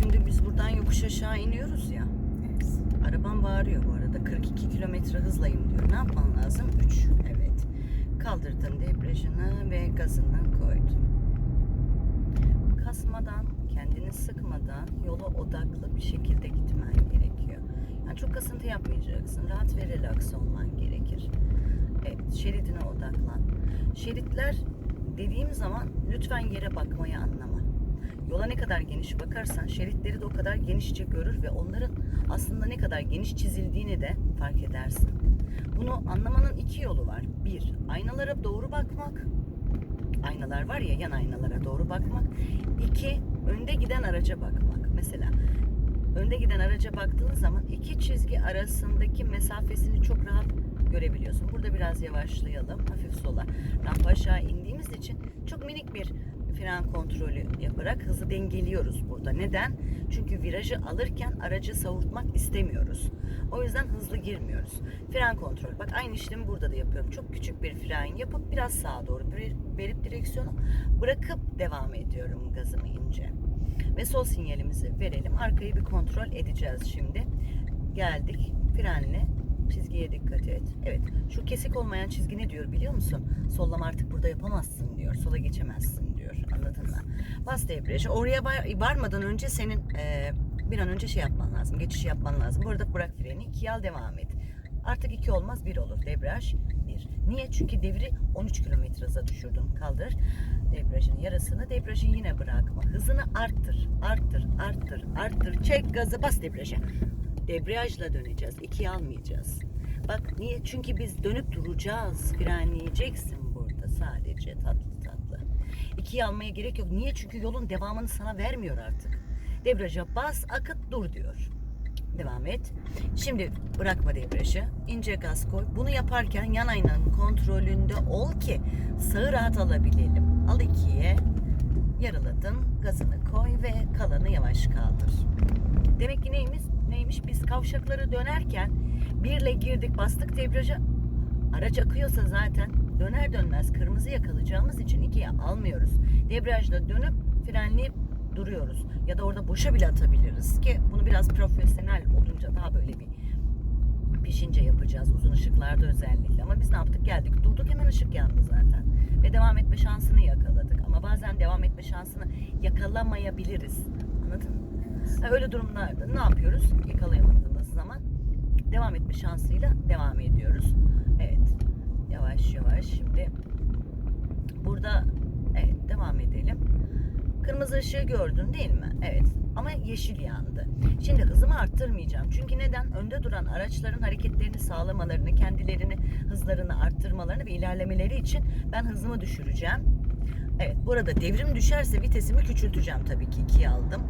Şimdi biz buradan yokuş aşağı iniyoruz ya. Evet. Arabam bağırıyor bu arada. 42 kilometre hızlayım diyor. Ne yapman lazım? 3. Evet. Kaldırdın debriyajını ve gazını koydun. Kasmadan, kendini sıkmadan yola odaklı bir şekilde gitmen gerekiyor. Yani çok kasıntı yapmayacaksın. Rahat ve relax olman gerekir. Evet, şeridine odaklan. Şeritler dediğim zaman lütfen yere bakmayı anlama. Yola ne kadar geniş bakarsan şeritleri de o kadar genişçe görür ve onların aslında ne kadar geniş çizildiğini de fark edersin. Bunu anlamanın iki yolu var. Bir, aynalara doğru bakmak. Aynalar var ya yan aynalara doğru bakmak. İki, önde giden araca bakmak. Mesela önde giden araca baktığın zaman iki çizgi arasındaki mesafesini çok rahat görebiliyorsun. Burada biraz yavaşlayalım. Hafif sola. Rampa aşağı indiğimiz için çok minik bir fren kontrolü yaparak hızı dengeliyoruz burada. Neden? Çünkü virajı alırken aracı savurtmak istemiyoruz. O yüzden hızlı girmiyoruz. Fren kontrol. Bak aynı işlemi burada da yapıyorum. Çok küçük bir fren yapıp biraz sağa doğru verip direksiyonu bırakıp devam ediyorum gazımı ince. Ve sol sinyalimizi verelim. Arkayı bir kontrol edeceğiz şimdi. Geldik. Frenle. Çizgiye dikkat et. Evet. Şu kesik olmayan çizgi ne diyor biliyor musun? Sollama artık burada yapamazsın diyor. Sola geçemezsin mı? Bas debriyajı. Oraya var- varmadan önce senin e, bir an önce şey yapman lazım. Geçişi yapman lazım. Burada bırak freni. ikiye al devam et. Artık iki olmaz bir olur. Debriyaj bir. Niye? Çünkü devri 13 kilometre hıza düşürdün. Kaldır debriyajın yarısını. Debriyajı yine bırakma. Hızını arttır. Arttır. Arttır. Arttır. Çek gazı bas debriyaja. Debriyajla döneceğiz. İkiye almayacağız. Bak niye? Çünkü biz dönüp duracağız. Frenleyeceksin burada sadece tatlı. İkiye almaya gerek yok. Niye? Çünkü yolun devamını sana vermiyor artık. Debriyaja bas, akıt, dur diyor. Devam et. Şimdi bırakma debriyajı. ince gaz koy. Bunu yaparken yan aynanın kontrolünde ol ki sağı rahat alabilelim. Al ikiye. Yarıladın. Gazını koy ve kalanı yavaş kaldır. Demek ki neymiş? Neymiş? Biz kavşakları dönerken birle girdik bastık debriyaja. Araç akıyorsa zaten döner dönmez kırmızı yakalayacağımız için ikiye almıyoruz. Debriyajla dönüp frenleyip duruyoruz. Ya da orada boşa bile atabiliriz ki bunu biraz profesyonel olunca daha böyle bir pişince yapacağız uzun ışıklarda özellikle. Ama biz ne yaptık? Geldik durduk hemen ışık yandı zaten. Ve devam etme şansını yakaladık. Ama bazen devam etme şansını yakalamayabiliriz. Anladın mı? Öyle durumlarda ne yapıyoruz? Yakalayamadığımız zaman devam etme şansıyla devam ediyoruz. Evet. Yavaş yavaş şimdi burada evet devam edelim. Kırmızı ışığı gördün değil mi? Evet. Ama yeşil yandı. Şimdi hızımı arttırmayacağım. Çünkü neden? Önde duran araçların hareketlerini sağlamalarını, kendilerini, hızlarını arttırmalarını ve ilerlemeleri için ben hızımı düşüreceğim. Evet, burada devrim düşerse vitesimi küçülteceğim tabii ki. ikiye aldım.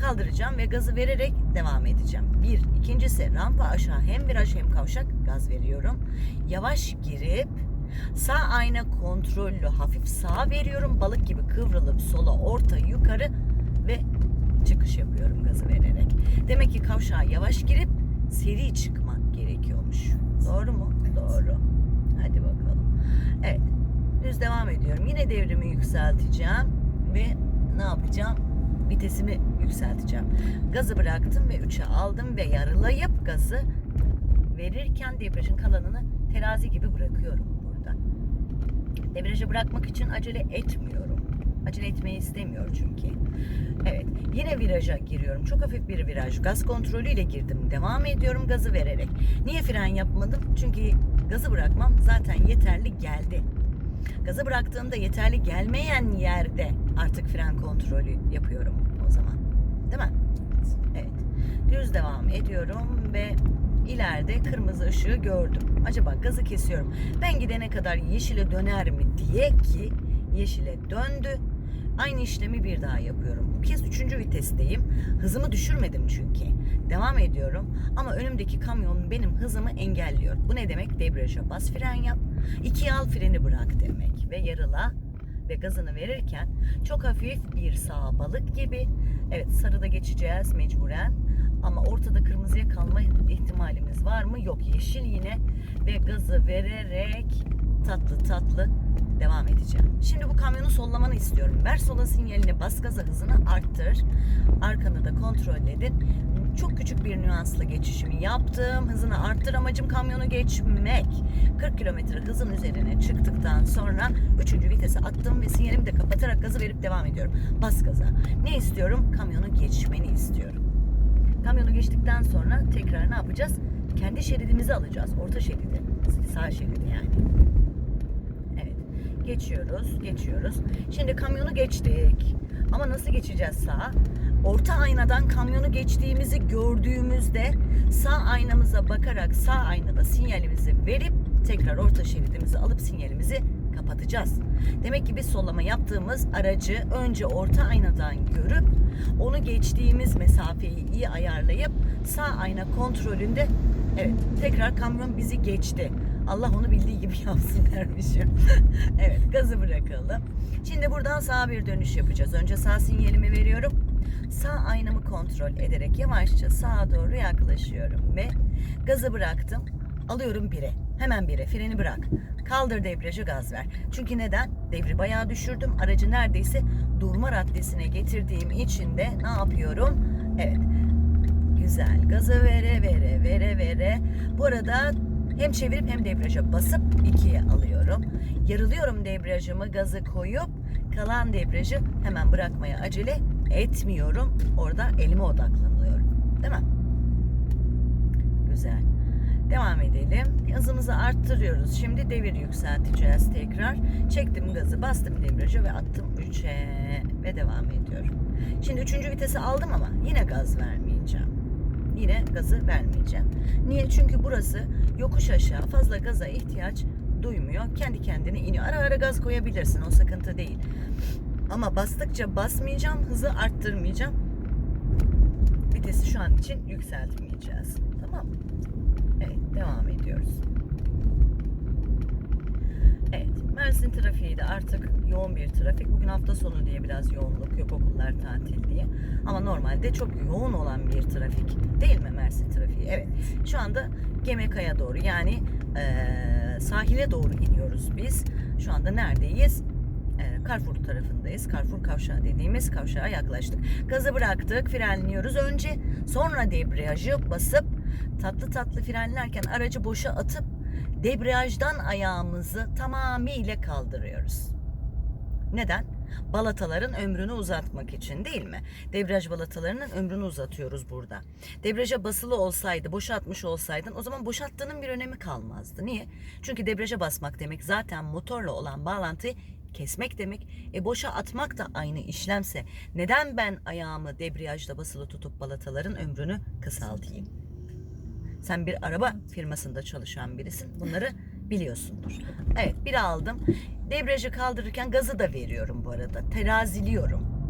Kaldıracağım ve gazı vererek devam edeceğim. Bir. ikincisi rampa aşağı hem viraj hem kavşak gaz veriyorum. Yavaş girip sağ ayna kontrollü hafif sağa veriyorum. Balık gibi kıvrılıp sola, orta, yukarı ve çıkış yapıyorum gazı vererek. Demek ki kavşağa yavaş girip seri çıkmak gerekiyormuş. Doğru mu? Evet. Doğru. Hadi bakalım. Evet. Düz devam ediyorum. Yine devrimi yükselteceğim ve ne yapacağım? Vitesimi yükselteceğim. Gazı bıraktım ve 3'e aldım ve yarılayıp gazı verirken debriyajın kalanını terazi gibi bırakıyorum burada. Debriyajı bırakmak için acele etmiyorum. Acele etmeyi istemiyor çünkü. Evet. Yine viraja giriyorum. Çok hafif bir viraj. Gaz kontrolüyle girdim. Devam ediyorum gazı vererek. Niye fren yapmadım? Çünkü gazı bırakmam zaten yeterli geldi. Gazı bıraktığımda yeterli gelmeyen yerde artık fren kontrolü yapıyorum o zaman. Değil mi? Evet. Düz devam ediyorum ve ileride kırmızı ışığı gördüm. Acaba gazı kesiyorum. Ben gidene kadar yeşile döner mi diye ki yeşile döndü. Aynı işlemi bir daha yapıyorum. Bu kez üçüncü vitesteyim. Hızımı düşürmedim çünkü. Devam ediyorum ama önümdeki kamyon benim hızımı engelliyor. Bu ne demek? Debriyaja bas fren yap. İkiye al freni bırak demek. Ve yarıla ve gazını verirken çok hafif bir sağ balık gibi. Evet sarıda geçeceğiz mecburen. Ama ortada kırmızıya kalma ihtimalimiz var mı? Yok. Yeşil yine ve gazı vererek tatlı tatlı devam edeceğim. Şimdi bu kamyonu sollamanı istiyorum. Ver sola sinyalini bas gaza hızını arttır. Arkanı da kontrol edin. Çok küçük bir nüansla geçişimi yaptım. Hızını arttır amacım kamyonu geçmek. 40 kilometre hızın üzerine çıktıktan sonra 3. vitese attım ve sinyalimi de kapatarak gazı verip devam ediyorum. Bas gaza. Ne istiyorum? Kamyonu geçmeni istiyorum. Kamyonu geçtikten sonra tekrar ne yapacağız? Kendi şeridimizi alacağız. Orta şeridi. Sağ şeridi yani. Evet. Geçiyoruz, geçiyoruz. Şimdi kamyonu geçtik. Ama nasıl geçeceğiz sağa? Orta aynadan kamyonu geçtiğimizi gördüğümüzde sağ aynamıza bakarak sağ aynada sinyalimizi verip tekrar orta şeridimizi alıp sinyalimizi kapatacağız. Demek ki biz sollama yaptığımız aracı önce orta aynadan görüp onu geçtiğimiz mesafeyi iyi ayarlayıp sağ ayna kontrolünde evet tekrar kamyon bizi geçti. Allah onu bildiği gibi yapsın dermişim. evet gazı bırakalım. Şimdi buradan sağa bir dönüş yapacağız. Önce sağ sinyalimi veriyorum. Sağ aynamı kontrol ederek yavaşça sağa doğru yaklaşıyorum ve gazı bıraktım. Alıyorum bire. Hemen bire. Freni bırak. Kaldır debriyajı gaz ver. Çünkü neden? Devri bayağı düşürdüm. Aracı neredeyse durma raddesine getirdiğim için de ne yapıyorum? Evet. Güzel. Gazı vere vere vere vere. Bu arada hem çevirip hem debriyaja basıp ikiye alıyorum. Yarılıyorum debriyajımı gazı koyup kalan debriyajı hemen bırakmaya acele etmiyorum. Orada elime odaklanıyorum. Değil mi? Güzel. Devam edelim. Hızımızı arttırıyoruz. Şimdi devir yükselteceğiz tekrar. Çektim gazı, bastım debriyaja ve attım 3'e ve devam ediyorum. Şimdi 3. vitesi aldım ama yine gaz vermeyeceğim. Yine gazı vermeyeceğim. Niye? Çünkü burası yokuş aşağı fazla gaza ihtiyaç duymuyor. Kendi kendine iniyor. Ara ara gaz koyabilirsin. O sıkıntı değil. Ama bastıkça basmayacağım. Hızı arttırmayacağım. Vitesi şu an için yükseltmeyeceğiz. Tamam mı? Evet, devam ediyoruz. Evet, Mersin trafiği de artık yoğun bir trafik. Bugün hafta sonu diye biraz yoğunluk yok, okullar tatil diye. Ama normalde çok yoğun olan bir trafik. Değil mi Mersin trafiği? Evet. Şu anda Gemekaya doğru yani eee, sahile doğru iniyoruz biz. Şu anda neredeyiz? Carrefour tarafındayız. Carrefour kavşağı dediğimiz kavşağa yaklaştık. Gazı bıraktık, frenliyoruz önce. Sonra debriyajı basıp tatlı tatlı frenlerken aracı boşa atıp debriyajdan ayağımızı tamamıyla kaldırıyoruz. Neden? Balataların ömrünü uzatmak için değil mi? Debriyaj balatalarının ömrünü uzatıyoruz burada. Debriyaja basılı olsaydı, boşaltmış olsaydın o zaman boşalttığının bir önemi kalmazdı. Niye? Çünkü debriyaja basmak demek zaten motorla olan bağlantıyı kesmek demek. E boşa atmak da aynı işlemse neden ben ayağımı debriyajda basılı tutup balataların ömrünü kısaltayım? Sen bir araba firmasında çalışan birisin. Bunları biliyorsundur. Evet bir aldım. Debriyajı kaldırırken gazı da veriyorum bu arada. Teraziliyorum.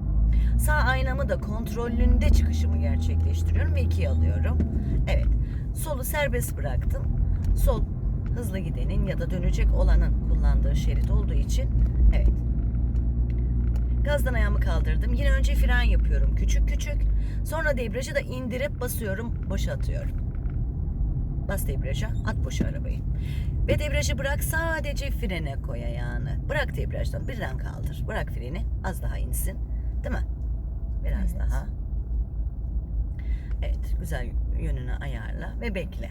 Sağ aynamı da kontrolünde çıkışımı gerçekleştiriyorum ve ikiye alıyorum. Evet. Solu serbest bıraktım. Sol hızlı gidenin ya da dönecek olanın kullandığı şerit olduğu için evet. Gazdan ayağımı kaldırdım. Yine önce fren yapıyorum küçük küçük. Sonra debriyajı da indirip basıyorum, boşaltıyorum. Bas debriyaja, at boşa arabayı. Ve debriyajı bırak sadece frene koy ayağını. Bırak debriyajdan birden kaldır. Bırak freni az daha insin. Değil mi? Biraz Evet. daha. Evet güzel yönünü ayarla ve bekle.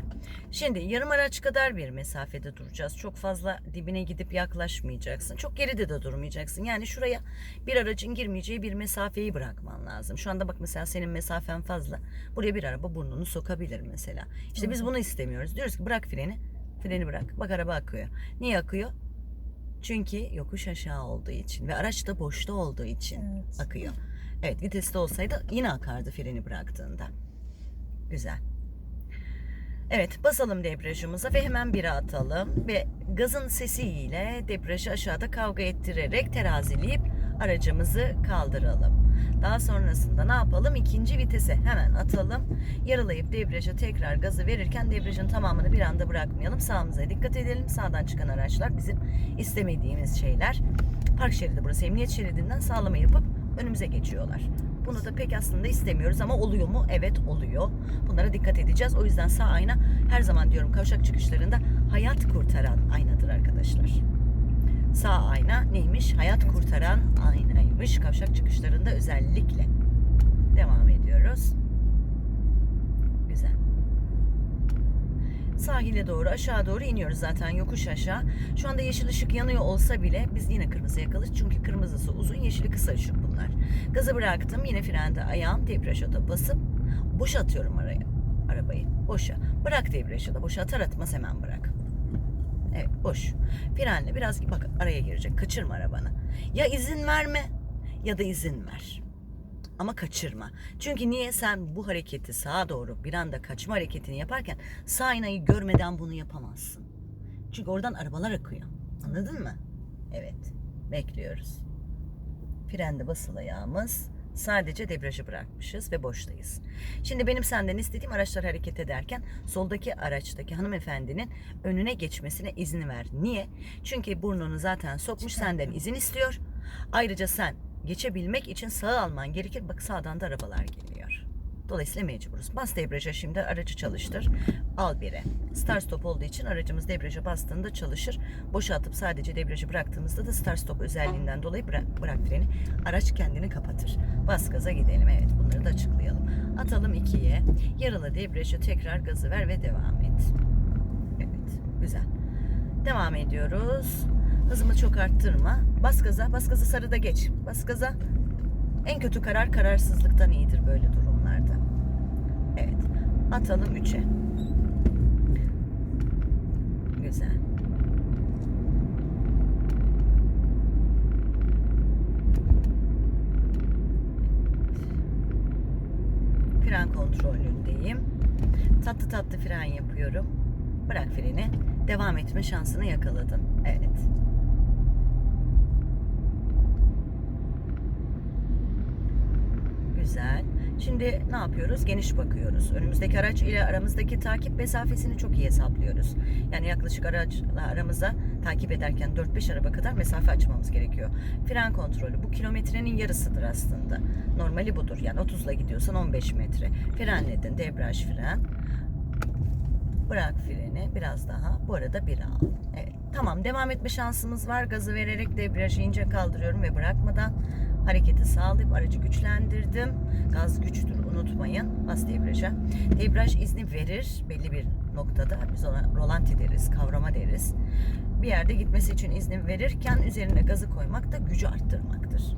Şimdi yarım araç kadar bir mesafede duracağız. Çok fazla dibine gidip yaklaşmayacaksın. Çok geride de durmayacaksın. Yani şuraya bir aracın girmeyeceği bir mesafeyi bırakman lazım. Şu anda bak mesela senin mesafen fazla. Buraya bir araba burnunu sokabilir mesela. İşte biz bunu istemiyoruz. Diyoruz ki bırak freni. Freni bırak. Bak araba akıyor. Niye akıyor? Çünkü yokuş aşağı olduğu için ve araç da boşta olduğu için Evet. akıyor. Evet viteste olsaydı yine akardı freni bıraktığında. Güzel. Evet basalım debriyajımıza ve hemen bire atalım ve gazın sesiyle debriyajı aşağıda kavga ettirerek terazileyip aracımızı kaldıralım. Daha sonrasında ne yapalım? İkinci vitese hemen atalım. Yaralayıp debriyaja tekrar gazı verirken debriyajın tamamını bir anda bırakmayalım. Sağımıza dikkat edelim. Sağdan çıkan araçlar bizim istemediğimiz şeyler. Park şeridi burası. Emniyet şeridinden sağlama yapıp önümüze geçiyorlar. Bunu da pek aslında istemiyoruz ama oluyor mu? Evet oluyor. Bunlara dikkat edeceğiz. O yüzden sağ ayna her zaman diyorum kavşak çıkışlarında hayat kurtaran aynadır arkadaşlar. Sağ ayna neymiş? Hayat kurtaran aynaymış. Kavşak çıkışlarında özellikle. Devam ediyoruz. Güzel. Sahile doğru aşağı doğru iniyoruz zaten yokuş aşağı. Şu anda yeşil ışık yanıyor olsa bile biz yine kırmızı yakalız. Çünkü kırmızısı uzun yeşili kısa ışık bunlar. Gazı bıraktım yine frende ayağım debriyaja basıp boşa atıyorum araya, arabayı. Boşa. Bırak debriyaja da boşa atar atmaz hemen bırak. Evet boş. Frenle biraz bak araya girecek. Kaçırma arabanı. Ya izin verme ya da izin ver. Ama kaçırma. Çünkü niye sen bu hareketi sağa doğru bir anda kaçma hareketini yaparken sağ aynayı görmeden bunu yapamazsın. Çünkü oradan arabalar akıyor. Anladın mı? Evet. Bekliyoruz. Frende basılı ayağımız. Sadece debriyajı bırakmışız ve boştayız. Şimdi benim senden istediğim araçlar hareket ederken soldaki araçtaki hanımefendinin önüne geçmesine izin ver. Niye? Çünkü burnunu zaten sokmuş senden izin istiyor. Ayrıca sen geçebilmek için sağa alman gerekir. Bak sağdan da arabalar geliyor. Dolayısıyla mecburuz. Bas debriyaja şimdi aracı çalıştır. Al biri. Start stop olduğu için aracımız debriyaja bastığında çalışır. Boşa atıp sadece debriyajı bıraktığımızda da start stop özelliğinden dolayı bırak, bırak freni. Araç kendini kapatır. Bas gaza gidelim. Evet bunları da açıklayalım. Atalım ikiye. Yarıla debriyajı tekrar gazı ver ve devam et. Evet güzel. Devam ediyoruz. Hızımı çok arttırma. Bas gaza, bas gaza sarıda geç. Bas gaza. En kötü karar kararsızlıktan iyidir böyle durumlarda. Atalım 3'e. Güzel. Fren kontrolündeyim. Tatlı tatlı fren yapıyorum. Bırak freni. Devam etme şansını yakaladın. Evet. Güzel. Şimdi ne yapıyoruz? Geniş bakıyoruz. Önümüzdeki araç ile aramızdaki takip mesafesini çok iyi hesaplıyoruz. Yani yaklaşık araçla aramıza takip ederken 4-5 araba kadar mesafe açmamız gerekiyor. Fren kontrolü bu kilometrenin yarısıdır aslında. Normali budur. Yani 30 ile gidiyorsan 15 metre. Frenledin. Debriyaj fren. Bırak freni biraz daha. Bu arada bir al. Evet. Tamam devam etme şansımız var. Gazı vererek debriyajı ince kaldırıyorum ve bırakmadan hareketi sağlayıp aracı güçlendirdim. Gaz güçtür unutmayın. Bas debriyaja. Debriyaj izni verir belli bir noktada. Biz ona rolanti deriz, kavrama deriz. Bir yerde gitmesi için izni verirken üzerine gazı koymak da gücü arttırmaktır.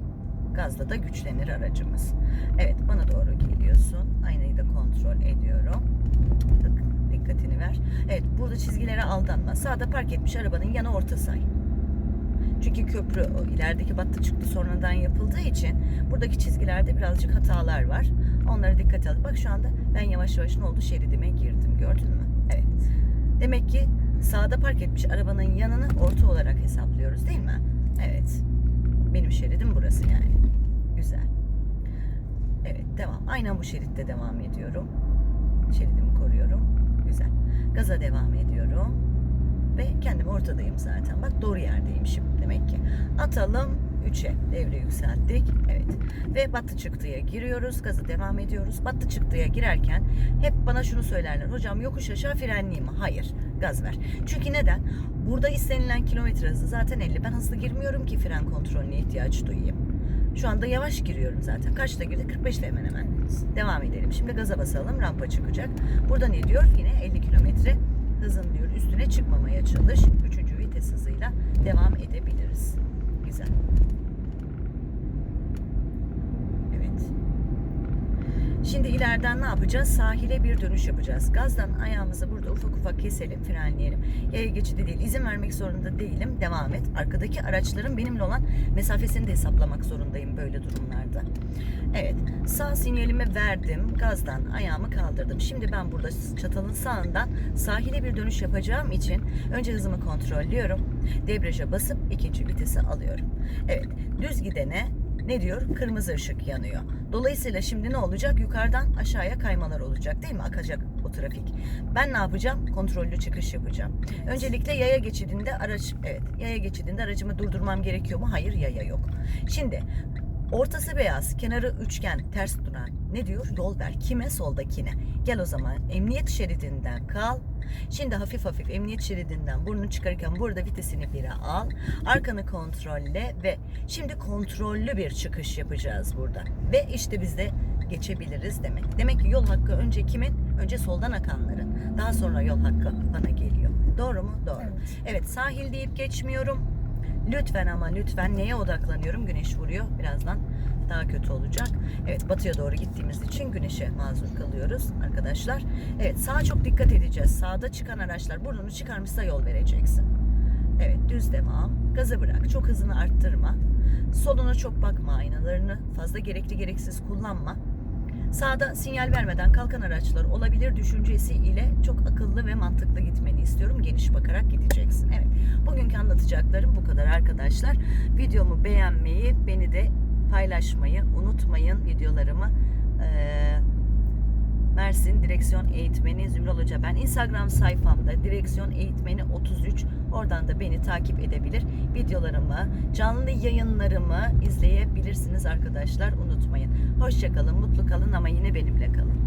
Gazla da güçlenir aracımız. Evet bana doğru geliyorsun. Aynayı da kontrol ediyorum. Dikkatini ver. Evet burada çizgilere aldanma. Sağda park etmiş arabanın yanı orta say. Çünkü köprü o ilerideki battı çıktı sonradan yapıldığı için buradaki çizgilerde birazcık hatalar var. Onlara dikkat al. Bak şu anda ben yavaş yavaş ne oldu şeridime girdim. Gördün mü? Evet. Demek ki sağda park etmiş arabanın yanını orta olarak hesaplıyoruz değil mi? Evet. Benim şeridim burası yani. Güzel. Evet devam. Aynen bu şeritte devam ediyorum. Şeridimi koruyorum. Güzel. Gaza devam ediyorum. Ve kendim ortadayım zaten. Bak doğru yerdeyim şimdi demek ki. Atalım 3'e. Devre yükselttik. Evet. Ve battı çıktıya giriyoruz. Gazı devam ediyoruz. Battı çıktıya girerken hep bana şunu söylerler. Hocam yokuş aşağı frenleyeyim mi? Hayır. Gaz ver. Çünkü neden? Burada istenilen kilometre hızı zaten 50. Ben hızlı girmiyorum ki fren kontrolüne ihtiyaç duyayım. Şu anda yavaş giriyorum zaten. Kaçta girdi? 45'te hemen hemen. Devam edelim. Şimdi gaza basalım. Rampa çıkacak. Burada ne diyor? Yine 50 kilometre hızın diyor. Üstüne çıkmamaya çalış. Üçüncü vites hızıyla devam edebiliriz. Güzel. Evet. Şimdi ileriden ne yapacağız? Sahile bir dönüş yapacağız. Gazdan ayağımızı burada ufak ufak keselim, frenleyelim. Yaya geçidi değil, izin vermek zorunda değilim. Devam et. Arkadaki araçların benimle olan mesafesini de hesaplamak zorundayım böyle durumlarda. Evet, sağ sinyalimi verdim. Gazdan ayağımı kaldırdım. Şimdi ben burada çatalın sağından sahile bir dönüş yapacağım için önce hızımı kontrollüyorum. Debriyaja basıp ikinci vitesi alıyorum. Evet, düz gidene ne diyor? Kırmızı ışık yanıyor. Dolayısıyla şimdi ne olacak? Yukarıdan aşağıya kaymalar olacak değil mi? Akacak o trafik. Ben ne yapacağım? Kontrollü çıkış yapacağım. Öncelikle yaya geçidinde araç evet yaya geçidinde aracımı durdurmam gerekiyor mu? Hayır yaya yok. Şimdi Ortası beyaz, kenarı üçgen, ters duran. Ne diyor? Yol ver. Kime? Soldakine. Gel o zaman emniyet şeridinden kal. Şimdi hafif hafif emniyet şeridinden burnunu çıkarırken burada vitesini bire al. Arkanı kontrolle ve şimdi kontrollü bir çıkış yapacağız burada. Ve işte biz de geçebiliriz demek. Demek ki yol hakkı önce kimin? Önce soldan akanların. Daha sonra yol hakkı bana geliyor. Doğru mu? Doğru. Evet. Evet sahil deyip geçmiyorum. Lütfen ama lütfen neye odaklanıyorum? Güneş vuruyor. Birazdan daha kötü olacak. Evet batıya doğru gittiğimiz için güneşe mazur kalıyoruz arkadaşlar. Evet sağa çok dikkat edeceğiz. Sağda çıkan araçlar burnunu çıkarmışsa yol vereceksin. Evet düz devam. Gazı bırak. Çok hızını arttırma. Soluna çok bakma aynalarını. Fazla gerekli gereksiz kullanma. Sağda sinyal vermeden kalkan araçlar olabilir düşüncesi ile çok akıllı ve mantıklı gitmeni istiyorum. Geniş bakarak gideceksin. Evet. Bugünkü anlatacaklarım bu kadar arkadaşlar. Videomu beğenmeyi, beni de paylaşmayı unutmayın videolarımı. Ee, Mersin Direksiyon Eğitmeni Zümrüt Hoca ben. Instagram sayfamda Direksiyon Eğitmeni 33. Oradan da beni takip edebilir. Videolarımı, canlı yayınlarımı izleyebilirsiniz arkadaşlar. Unutmayın. Hoşçakalın, mutlu kalın ama yine benimle kalın.